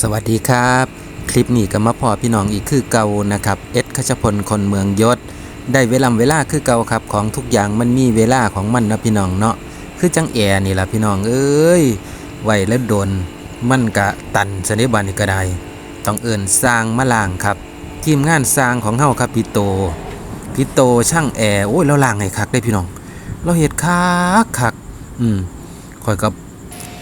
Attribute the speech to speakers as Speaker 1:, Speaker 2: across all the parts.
Speaker 1: สวัสดีครับ คลิปนี้ก็มาพอพี่น้องอีกคือเก่านะครับเอ็ดขชพลคนเมืองยศ ได้เวลาเวลาคือเก่าครับของทุกอย่างมันมีเวลาของมันนะพี่น้องเนาะคือจังแอร์นี่ล่ะพี่น้องเอ้ยไหวแล้วโดนมันกะตันสนิบานี่ก็ได้ต้องเอิ่นสร้างมาล่างครับ ทีมงานสร้างของเฮาครับพี่โตพี่โตช่างแอร์โอ้ยเราล่างให้คักได้พี่น้อง เราเฮ็ดคักคักอืมข่อยกับ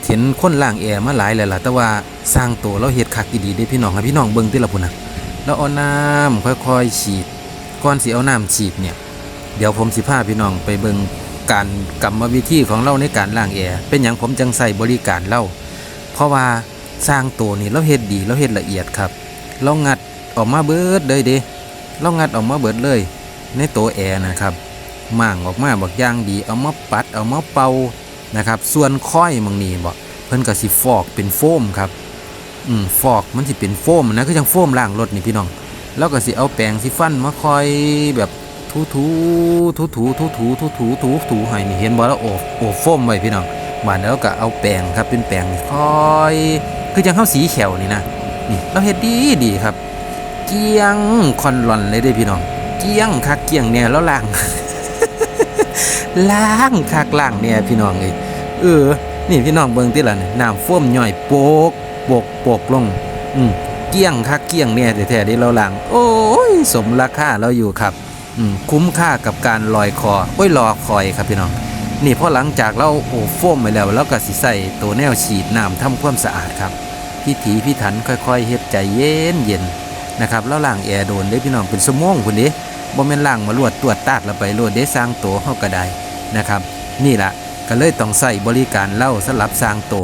Speaker 1: เห็นคนล่างแอร์มาหลายแล้วล่ะแต่ว่าสร้างตัวเราเฮ็ดคักอีดีเด้พี่น้องให้พี่น้องเบิ่งติละพุ่นนะแล้วเอาน้ำค่อยๆฉีดก่อนสิเอาน้ำฉีดเนี่ยเดี๋ยวผมสิพาพี่น้องไปเบิ่งการกรรมวิธีของเราในการล่างแอร์เป็นหยังผมจังใส่บริการเราเพราะว่าสร้างตัวนี่เราเฮ็ดดีเราเฮ็ดละเอียดครับเรางัดออกมาเบิดเลยเด้เรางัดออกมาเบิดเลย ในตัวแอร์นะครับม่างออกมาบักย่างดีเอามาปัดเอามาเป่า นะครับ ส่วนค่อยมังนีบ่เพิ่นก็สิฟอกเป็นโฟมครับอืมฟอกมันสิเป็นโฟมนะคือจังโฟมล้างรถนี่พี่น้อง แล้วก็สิเอาแปรงสีฟันมาคอยแบบถูถูถูถูถูถูถูถูถูถูให้นี่เห็นบ่แล้วโอบโอบโฟมไว้พี่น้องบานแล้วก็เอาแปรงครับเป็นแปรงนี่คอย คือจังเฮาสีแขวนี่นะนี่เราเฮ็ดดีดีครับ เกียงคอนลอนเลยเด้พี่น้อง เกียงคักเกียงเนี่ยแล้วล้าง ล้างคักล้างเนี่ยพี่น้องเอ้ยเออ นี่พี่น้องเบิ่งติล่ะน,น้ำโฟมย่อยโปกโปกโปกลง อืมเกี้ยงคักเกี้ยงเนี่ยแท้ๆที่เราล้าง โอ้ย สมราคาเราอยู่ครับ อืมคุ้มค่ากับการลอยคอโอ้ยรอคอยครับพี่น้อง นี่พอหลังจากเราโอ้โฟมไปแล้วเราก็สิใส่ตัวแนวฉีดน้ำทำความสะอาดครับพิถีพิถันค่อยๆเฮ็ดใจเย็นเย็นๆนะครับแล้วล้างแอร์โดนเด้พี่น้องเป็นสมองคุณเด้บ่แม่นล้างมาลวดตรวจตาดแล้วไปลวดเด้สร้างตัวเฮาก็ได้ นะครับ นี่ละก็เลยต้องใส่บริการเล่าสลับสร้างโต